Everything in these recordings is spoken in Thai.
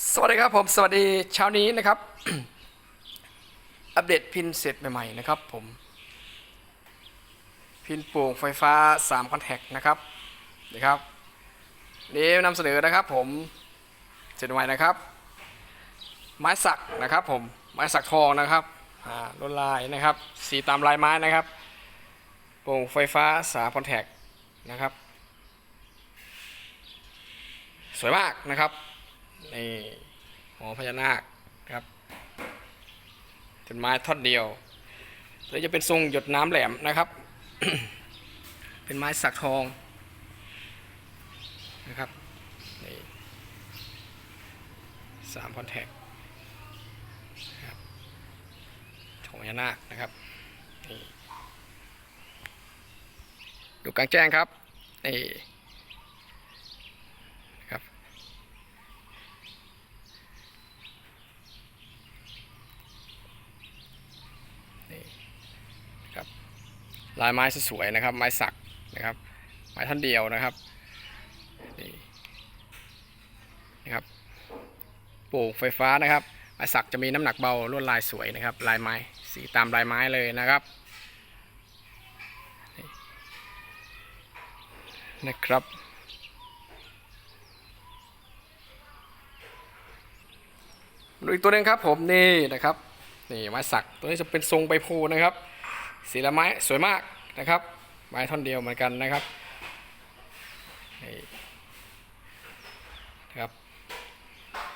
สวัสดีครับผมสวัสดีเช้านี้นะครับ อัปเดตพินเสร็จใหม่ๆนะครับผม พินโป่งไฟฟ้า3คอนแทคนะครับนี่ครับนี่นำเสนอนะครับผมเสร็จใหม่นะครับ ไม้สักนะครับผมไม้สักทองนะครับลวดลายนะครับ สีตามลายไม้นะครับ โป่งไฟฟ้า3คอนแทคนะครับ สวยมากนะครับ นี่หอพญานาคครับเป็นไม้ท่อนเดียวแล้วจะเป็นทรงหยดน้ำแหลมนะครับ เป็นไม้สักทองนะครับนี่สามคอนแทคครับของพญานาคนะครับนี่ดูกลางแจ้งครับนี่นะครับ ครับ ลายไม้สวยๆนะครับ ไม้สักนะครับ ไม้ท่อนเดียวนะครับนี่นะครับปลูกไฟฟ้านะครับไม้สักจะมีน้ำหนักเบาลวดลายสวยนะครับ ลายไม้สีตามลายไม้เลยนะครับนี่นะครับดูอีกตัวหนึงครับผมนี่นะครับนี่ไม้สักตัวนี้จะเป็นทรงใบโพธิ์นะครับ สีละไม้สวยมากนะครับ ไม้ท่อนเดียวเหมือนกันนะครับนี่นะครับ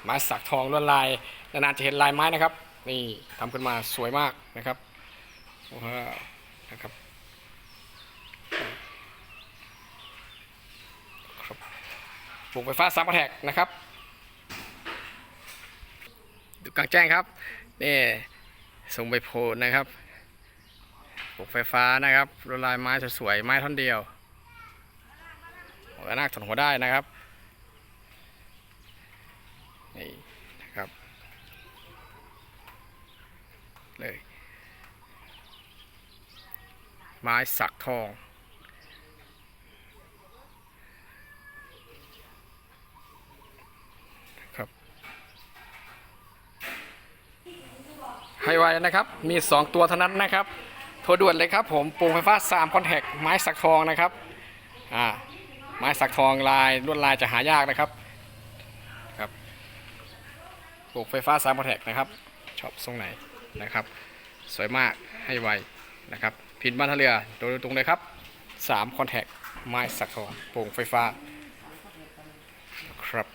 ไม้สักทองลวดลายนานๆจะเห็นลายไม้นะครับ นี่ทำขึ้นมาสวยมากนะครับว้าวนะครับครับปลูกไฟฟ้าสามกระแทกนะครับดูกลางแจ้งครับนี่ทรงใบโพธิ์นะครับ ปลูกไฟฟ้านะครับลวดลายไม้สวยๆไม้ท่อนเดียวหัวนาคถนหัวได้นะครับนี่นะครับเลยไม้สักทองครับให้ไวนะครับมี 2 ตัวเท่านั้นนะครับ โทรด่วนเลยครับผมปลูกไฟฟ้า3คอนแทคไม้สักทองนะครับอ่าไม้สักทองลายลวดลายจะหายากนะครับครับปลูกไฟฟ้า3คอนแทคนะครับชอบทรงไหนนะครับ สวยมากให้ไวนะครับ พินบ้านทะเรือโดยตรงเลยครับ3คอนแทคไม้สักทองปลูกไฟฟ้าครับ